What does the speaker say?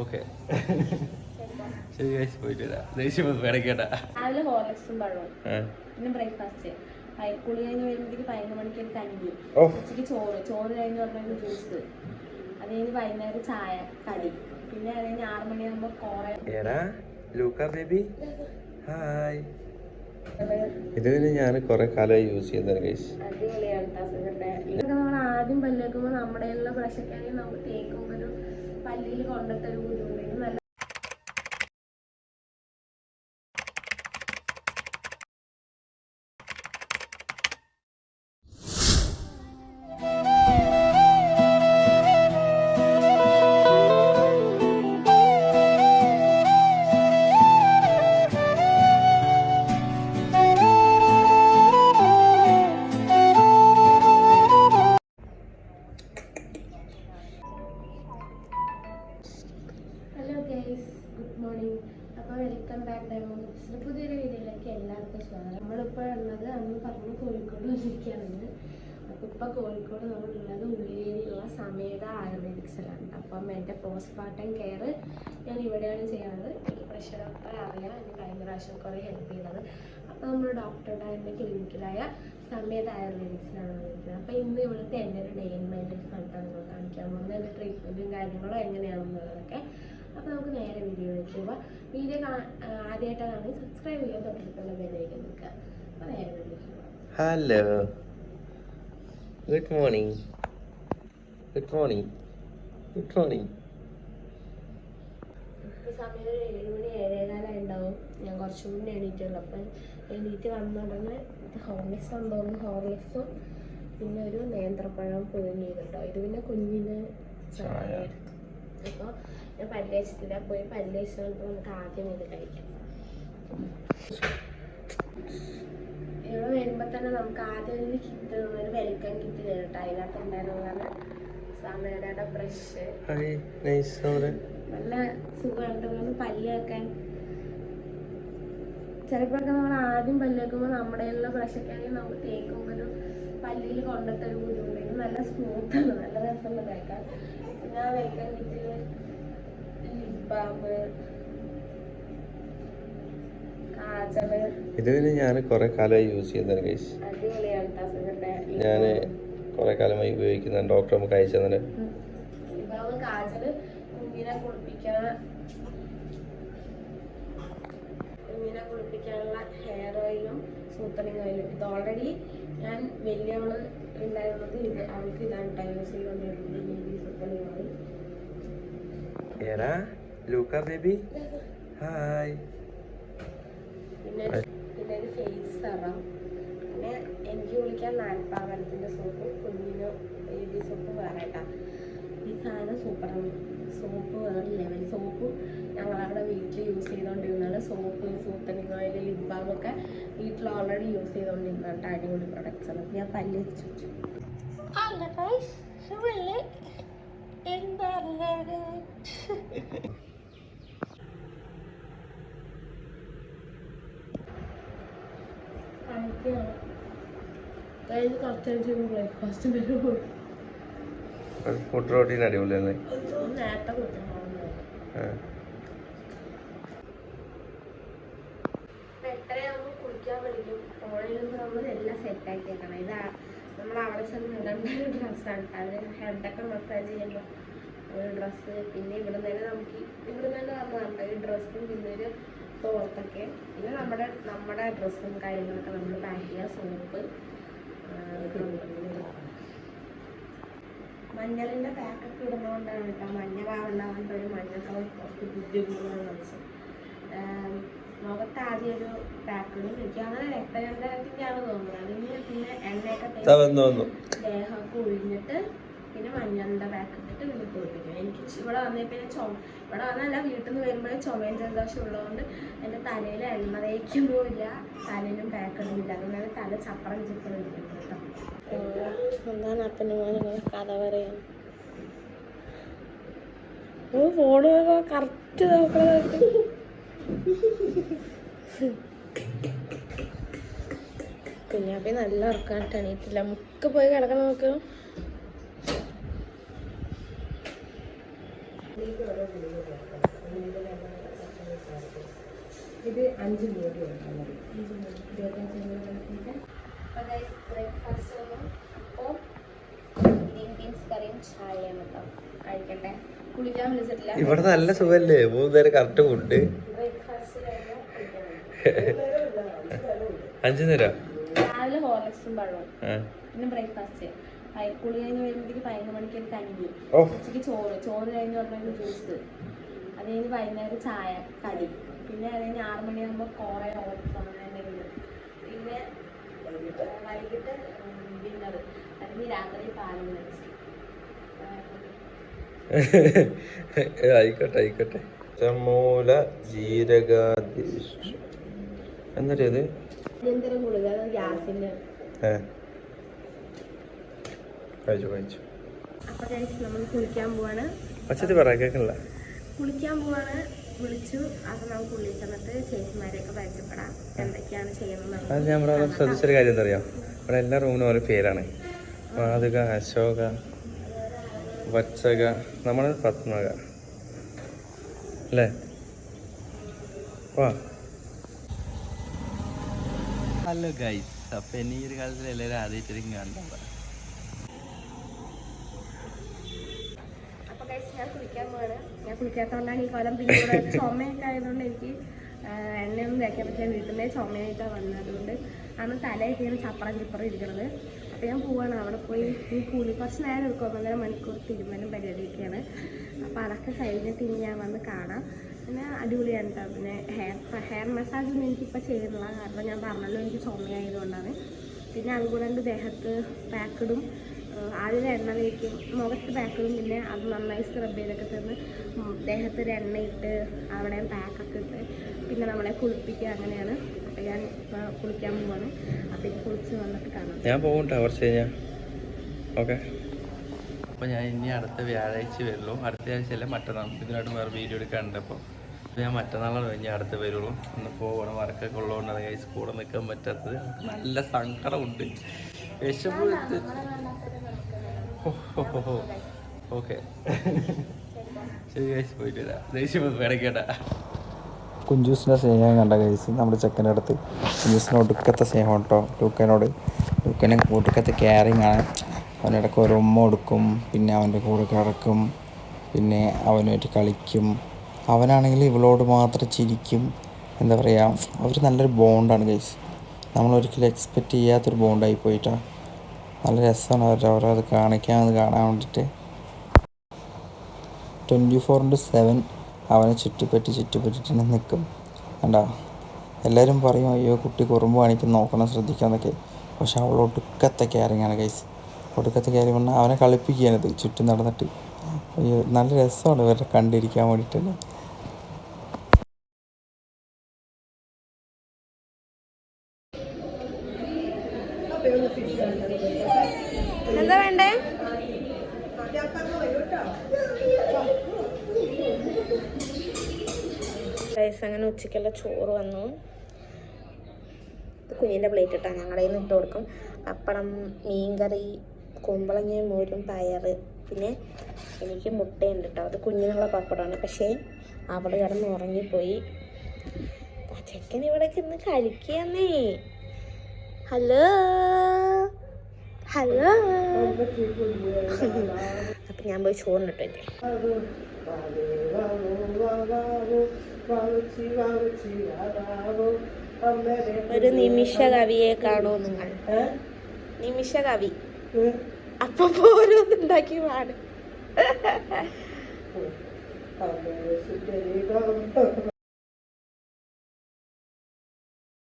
Okay. ശരി guys പോയിട്ട് വരാം ദേഷ്യം പേടക്കേട്ടാ രാവിലെ ഹോർലിക്സും പഴവും. പിന്നെ ബ്രേക്ക്ഫാസ്റ്റ്. കുളി കഴിഞ്ഞ് വരുമ്പോഴത്തേക്ക് പതിനൊന്ന് മണിക്ക് ഒരു കഞ്ഞി. ഉച്ചയ്ക്ക് ചോറ്. ചോറ് കഴിഞ്ഞ് പറഞ്ഞാൽ ജ്യൂസ്. അത് കഴിഞ്ഞ് വൈകുന്നേരം ചായ കടി. പിന്നെ അത് കഴിഞ്ഞ് ആറ് മണിയാകുമ്പോൾ കോറ ഏടാ ലൂക്ക ബേബി. ഹായ്. ഇത് പിന്നെ ഞാൻ കുറെ കാലമായി യൂസ് ചെയ്യുന്നത് ഗൈസ് അടിപൊളിയാണ് നമ്മൾ ആദ്യം പല്ലേക്കുമ്പോൾ നമ്മുടെ ഉള്ള ബ്രഷൊക്കെ നമുക്ക് തേക്കുമ്പോൾ ഒരു പല്ലിൽ കൊണ്ടിട്ടൊരു ബുദ്ധിമുട്ട്. കോഴിക്കോട് അപ്പം ഇപ്പോൾ കോഴിക്കോട് നമ്മളുള്ളത് ഉള്ളിലേക്കുള്ള സമേത ആയുർവേദിക്സിലാണ് അപ്പം എന്റെ പോസ്റ്റ് പാർട്ടം കെയർ ഞാൻ ഇവിടെയാണ് ചെയ്യാറ്. എനിക്ക് പ്രഷർ ഡോക്ടറെ അറിയാം. എനിക്ക് കഴിഞ്ഞ പ്രാവശ്യം കുറേ ഹെൽപ്പ് ചെയ്തത്. അപ്പോൾ നമ്മൾ ഡോക്ടറുടെ എന്റെ ക്ലിനിക്കിലായ സമേത ആയുർവേദിക്സിലാണ് വന്നിരിക്കുന്നത് അപ്പോൾ ഇന്ന് ഇവിടുത്തെ എന്റെ ഒരു ഡേ ഇൻ മൈ ലൈഫ് കണ്ടാണ് നിങ്ങൾ കാണിക്കാൻ പോകുന്നത്. എന്റെ ട്രീറ്റ്മെന്റും കാര്യങ്ങളും എങ്ങനെയാണെന്നുള്ളതൊക്കെ. അപ്പോൾ നമുക്ക് നേരെ വീഡിയോയിലേക്ക് പോവാം. വീഡിയോ ആദ്യമായിട്ടാണെങ്കിൽ സബ്സ്ക്രൈബ് ചെയ്യാൻ തൊട്ടടുത്തുള്ള ബെല്ലേക്ക് നിൽക്കുക. അപ്പോൾ നേരെ വീഡിയോയിലേക്ക് പോവാം. Hello good morning good morning good morning സമയം ഒരു ഏഴ് മണി ഏഴേകാലം ഉണ്ടാവും ഞാൻ കുറച്ചും മുന്നേ എണീറ്റുള്ളൂ. അപ്പം എണീറ്റ് വന്ന ഉടനെ ഹോർലിക്സ് ഉണ്ടോന്ന് ഹോർലിക്സും പിന്നെ ഒരു നേന്ത്രപ്പഴം പുഴുങ്ങിയതുണ്ടോ ഇത് പിന്നെ കുഞ്ഞിന് ചായ. അപ്പോൾ ഞാൻ പല്ലേച്ചിട്ടില്ല. പോയി പല്ലേച്ചിട്ട് നമുക്ക് ആദ്യം ഇത് കഴിക്കാം. ഇവിടെ വരുമ്പോൾ തന്നെ നമുക്ക് ആദ്യം ഒരു കിറ്റ് ഒരു വെൽക്കം കിറ്റ് കേട്ടോ. അതിനകത്ത് ഉണ്ടായിരുന്നതാണ് സമയയുടെ ബ്രഷ്. നല്ല സുഖമായിട്ട് നമ്മൾ പല്ല് വെക്കാൻ. ചിലപ്പോഴൊക്കെ നമ്മൾ ആദ്യം പല്ല് വെക്കുമ്പോൾ നമ്മുടെ ഉള്ള ബ്രഷൊക്കെ ആണെങ്കിൽ നമുക്ക് തേക്കുമ്പോൾ ഒരു പല്ലിൽ കൊണ്ടിട്ട് ഒരു ബുദ്ധിമുട്ടുണ്ടെങ്കിൽ നല്ല സ്മൂത്താണ് നല്ല രസമുള്ള തേക്കാൻ. പിന്നെ ആ വെൽക്കം കിറ്റിൽ ലിപ് ബാം ഇത് പിന്നെ ഞാൻ കുറെ കാലമായി യൂസ് ചെയ്യുന്നത് ഗൈസ് ഞാൻ കുറെ കാലമായി ഉപയോഗിക്കുന്ന ഡോക്ടർ നമുക്ക് അയച്ചു തന്നെ കുളിപ്പിക്കാനുള്ള ഹെയർ ഓയിലും സൂത്തണിങ് ഓയിലും ഇത് ഓൾറെഡി ഞാൻ വലിയവൾ ഉണ്ടായിരുന്നത് ഇത് അവൾക്ക് ഇതാണ് യൂസ് ചെയ്തുകൊണ്ടിരുന്നത് ബേബി സൂത്തണിങ് ഓയിൽ ലൂക്ക ബേബി ഹായ് പിന്നെ ഒരു ഫേസ് സെറം പിന്നെ എനിക്ക് കുളിക്കാൻ നാൽപ്പാവരത്തിന്റെ സോപ്പ് കുഞ്ഞിന് ബേബി സോപ്പ് വേറെ ഈ സാധനം സൂപ്പറാണ് സോപ്പ് വേറെ ലെവൽ സോപ്പ് ഞങ്ങളവിടെ വീട്ടിൽ use ചെയ്തുകൊണ്ടിരുന്നാണ് soap soothing oil lip balm ഒക്കെ വീട്ടിൽ ഓൾറെഡി യൂസ് ചെയ്തുകൊണ്ടിരുന്ന കേട്ടോ അടിപൊളി പ്രൊഡക്ട്സ് ആണ്. ഞാൻ പല്ല് വെച്ചു. എന്താണ്? കഴിഞ്ഞ് കുറച്ച് കഴിച്ച് ബ്രേക്ക്ഫാസ്റ്റ് വരും. ഫുഡ് റോട്ടീൻ അടിപൊളിയല്ലേ നേരത്തെ എട്ടരയാകുമ്പോൾ കുളിക്കാൻ വിളിക്കും നിന്ന് നമ്മൾ എല്ലാം സെറ്റ് ആക്കി ഇതാ നമ്മൾ അവിടെ ചെന്ന് ഇടേണ്ട ഡ്രസ്സാണ് അത് ഹെഡൊക്കെ മസാജ് ചെയ്യുമ്പോൾ ഒരു ഡ്രസ്സ് പിന്നെ ഇവിടെ തന്നെ നമുക്ക് ഇവിടെ തന്നെ പറഞ്ഞിട്ടുണ്ട് ഒരു ഡ്രസ്സും പിന്നെ ഒരു തോർത്തൊക്കെ. പിന്നെ നമ്മുടെ നമ്മുടെ ഡ്രസ്സും കാര്യങ്ങളൊക്കെ നമ്മൾ പാക്ക് ചെയ്യുക സോപ്പ് മഞ്ഞളിന്റെ പാക്കൊക്കെ ഇടുന്നതുകൊണ്ടാണ് കേട്ടോ. മഞ്ഞ പാവുണ്ടാവാൻ ഒരു മഞ്ഞ കളർ കുറച്ച് ബുദ്ധിമുട്ടാണ് വെച്ചത് മുഖത്ത് ആദ്യം ഒരു പാക്ക് ഇടും എനിക്ക് അങ്ങനെ രക്തചന്ദ്രത്തിന്റെയാണ് തോന്നുന്നത്. അതിന് പിന്നെ എണ്ണയൊക്കെ ദേഹമൊക്കെ ഒഴിഞ്ഞിട്ട് പിന്നെ മഞ്ഞളിന്റെ പാക്ക് ഇട്ടിട്ട് പിന്നെ കുളിപ്പിക്കും. എനിക്ക് ഇവിടെ വന്നേ പിന്നെ ചുമ ഇവിടെ വന്നല്ല വീട്ടിൽ നിന്ന് വരുമ്പോഴേ ചുമയും ജലദോഷം ഉള്ളതുകൊണ്ട് എന്റെ തലയിൽ എണ്ണ തേക്കുന്നുമില്ല. തലയിലും പാക്ക് ഇടുന്നില്ല അതുകൊണ്ടാണ് തല ചപ്പറം ചിപ്പറം ഇരിക്കുന്നത് എന്താണ് അപ്പനും മോനിങ്ങനെ കഥ പറയാൻ? ഫോണ് കറക്റ്റ് നോക്കണതായിട്ട് കുഞ്ഞാപ്പി നല്ല ഉറക്കാനായിട്ട് എണീറ്റില്ല. മുക്ക് പോയി കിടക്കണം നോക്ക്. ഇത് അഞ്ച് മൂടി ഉണ്ടാകും ഇരുപത്തഞ്ച് മൂടി മതി ബ്രേക്ക്ഫാസ്റ്റ് അപ്പോൾ ഗ്രീൻ ബീൻസ് കറിയും ചായയും കേട്ടോ. കഴിക്കട്ടെ. കുളിക്കാൻ വിളിച്ചിട്ടില്ല. ഇവിടെ നല്ല സുഖല്ലേ? മൂന്ന് നേരം കറക്റ്റ് ഫുഡ് അഞ്ചു നേരം? രാവിലെ ഹോർലിക്സും പഴവും. പിന്നെ ബ്രേക്ക്ഫാസ്റ്റ് കുളി കഴിഞ്ഞ് വരുമ്പോഴത്തേക്ക് പതിനൊന്ന് മണിക്ക് ഒരു കഞ്ഞി. ഉച്ചയ്ക്ക് ചോറ്. ചോറ് കഴിഞ്ഞ് പറഞ്ഞൊരു ജ്യൂസ് അത് കഴിഞ്ഞ് വൈകുന്നേരം ചായ കടി. പിന്നെ അത് കഴിഞ്ഞ് ആറ് മണിയാകുമ്പോൾ കുറേ അങ്ങനെ ഏഹ്, വൈകിട്ട് ഡിന്നർ അല്ലെങ്കിൽ രാത്രി പാലും കഴിച്ച് ആയിക്കോട്ടെ ആയിക്കോട്ടെ. ചമൂല എന്നിട്ട് ഇത്? കഴിച്ചു കഴിച്ചു. കഴിച്ച് നമ്മൾ കുളിക്കാൻ പോവാണ്. പച്ചത്തി പറ കേൾക്കണില്ല കുളിക്കാൻ പോവാണ്. വിളിച്ചു. അപ്പൊ നമുക്ക് ഉള്ളിൽ ചെന്നിട്ട് ചേച്ചിമാരെയൊക്കെ പരിചയപ്പെടാം. എന്തൊക്കെയാണ് ചെയ്യുന്നത് അത് ഞാൻ ഇവിടെ ശ്രദ്ധിച്ചൊരു കാര്യം എന്താ അറിയാം ഇവിടെ എല്ലാ റൂമിനും ഓരോ പേരാണ്. മാതൃക അശോക വത്സക നമ്മൾ പത്മക. അല്ലേ? വാ. ഹലോ ഗൈസ് അപ്പം ഇനി ഈ ഒരു കാലത്തിൽ എല്ലാവരും ആദ്യമായിട്ടിരിക്കും കണ്ടത് അപ്പോൾ കഴിച്ച് ഞാൻ കുളിക്കാൻ പോവാണ് ഞാൻ കുളിക്കാത്തതുകൊണ്ടാണ് ഈ കൊല്ലം പിന്നെ ചുമയൊക്കെ ആയതുകൊണ്ട് എനിക്ക് എണ്ണയൊന്നും തേക്കാൻ പറ്റില്ല വീട്ടിൽ നിന്നേ ചുമയായിട്ടാണ് വന്നത്. അതുകൊണ്ട് ആണ് തലയൊക്കെ ഇങ്ങനെ ചപ്പറം ചിപ്പറം ഇരിക്കണത് അപ്പോൾ ഞാൻ പോവാണ്. അവിടെ പോയി ഈ കൂലി കുറച്ച് നേരം എടുക്കും. ഒന്നര മണിക്കൂർ തിരുമലും പരിപാടിയൊക്കെയാണ്. അപ്പോൾ അതൊക്കെ കഴിഞ്ഞിട്ട് ഇനി ഞാൻ വന്ന് കാണാം. പിന്നെ അടിപൊളിയാണ് കേട്ടോ പിന്നെ ഹെയർ ഹെയർ മസാജ് ഒന്നും എനിക്കിപ്പോൾ ചെയ്യുന്നില്ല കാരണം ഞാൻ പറഞ്ഞല്ലോ എനിക്ക് ചുമയായതുകൊണ്ടാണ് പിന്നെ അതുകൂടാണ്ട് ദേഹത്ത് പാക്കഡും ആദ്യം എണ്ണ തേക്കും മുഖത്ത് പാക്കും പിന്നെ അത് നന്നായി സ്ക്രബ് ചെയ്തൊക്കെ തന്ന് ഉം ദേഹത്ത് ഒരു എണ്ണയിട്ട് അവിടെ പാക്കൊക്കെ ഇട്ട് പിന്നെ നമ്മളെ കുളിപ്പിക്കുക അങ്ങനെയാണ്. അപ്പം ഞാൻ ഇപ്പോൾ കുളിക്കാൻ പോവാണ്. അപ്പം ഇനി കുളിച്ച് വന്നിട്ട് കാണാം. ഞാൻ പോകും കുറച്ച് കഴിഞ്ഞാൽ ഓക്കെ അപ്പോൾ ഞാൻ ഇനി അടുത്ത വ്യാഴാഴ്ച വരുള്ളൂ. അടുത്ത ആഴ്ചയല്ല മറ്റന്നാൾ. ഇതിനായിട്ട് വേറെ വീഡിയോ എടുക്കാനുണ്ട് അപ്പോൾ ഞാൻ മറ്റന്നാളാണ് ഇനി അടുത്ത് വരുള്ളൂ. ഒന്ന് പോകണം വർക്കൊക്കെ ഉള്ളതുകൊണ്ട് അതായത് കഴിച്ച് കൂടെ നിൽക്കാൻ പറ്റാത്തത്. നല്ല സങ്കടമുണ്ട്. വിശപ്പ് ഓക്കെ. കുഞ്ചൂസിന്റെ സ്നേഹം കണ്ട കേസ് നമ്മുടെ ചെക്കന്റെ അടുത്ത് കുഞ്ചൂസിന് ഒടുക്കത്തെ സ്നേഹം കേട്ടോ ലൂക്കനോട്. ലൂക്കനെ ഒടുക്കത്തെ കെയറിങ് ആണ്. അവനിടയ്ക്ക് ഒരു ഉമ്മ കൊടുക്കും പിന്നെ അവന്റെ കൂടെ കിടക്കും പിന്നെ അവനുമായിട്ട് കളിക്കും. അവനാണെങ്കിൽ ഇവളോട് മാത്രം ചിരിക്കും. എന്താ പറയുക അവർ നല്ലൊരു ബോണ്ടാണ് കേസ് നമ്മളൊരിക്കലും എക്സ്പെക്റ്റ് ചെയ്യാത്തൊരു ബോണ്ടായി പോയിട്ടാണ് നല്ല രസമാണ് അവർ അത് കാണിക്കാമെന്ന് കാണാൻ വേണ്ടിയിട്ട് ട്വന്റി ഫോർ ഇന്റു സെവൻ അവനെ ചുറ്റിപ്പറ്റി ചുറ്റിപ്പറ്റി നിൽക്കും കണ്ടാ? എല്ലാവരും പറയും അയ്യോ കുട്ടി കുറുമ്പ് കാണിക്കും നോക്കണം ശ്രദ്ധിക്കാന്നൊക്കെ പക്ഷെ അവൾ ഒടുക്കത്തെ കെയറിങ് ആണ് കൈസ് ഒടുക്കത്തെ കയറി പറഞ്ഞാൽ അവനെ കളിപ്പിക്കുകയാണിത് ചുറ്റും നടന്നിട്ട്. അയ്യോ നല്ല രസമാണ് ഇവരെ കണ്ടിരിക്കാൻ വേണ്ടിയിട്ടല്ലേ എന്താ വേണ്ടേ റൈസ് അങ്ങനെ ഉച്ചയ്ക്കുള്ള ചോറ് വന്നു. കുഞ്ഞിന്റെ പ്ലേറ്റ് ഇട്ടാൽ ഞങ്ങളുടെ കയ്യിൽ നിന്ന് ഇട്ട് കൊടുക്കും. പപ്പടം മീൻകറി കുമ്പളങ്ങ മോരും പയർ പിന്നെ എനിക്ക് മുട്ടയുണ്ട് കേട്ടോ അത് കുഞ്ഞിനുള്ള പപ്പടമാണ്. പക്ഷേ അവൾ കിടന്ന് ഉറങ്ങിപ്പോയി. ചെക്കൻ ഇവിടെ ഇന്ന് കഴിക്കുന്നേ ഹലോ? ഹലോ? അപ്പം ഞാൻ പോയി ചോറിനിട്ടേ ഒരു നിമിഷ കവിയെ കാണൂ നിങ്ങൾ. നിമിഷ കവി. അപ്പൊ ഓരോന്നുണ്ടാക്കി പാട്.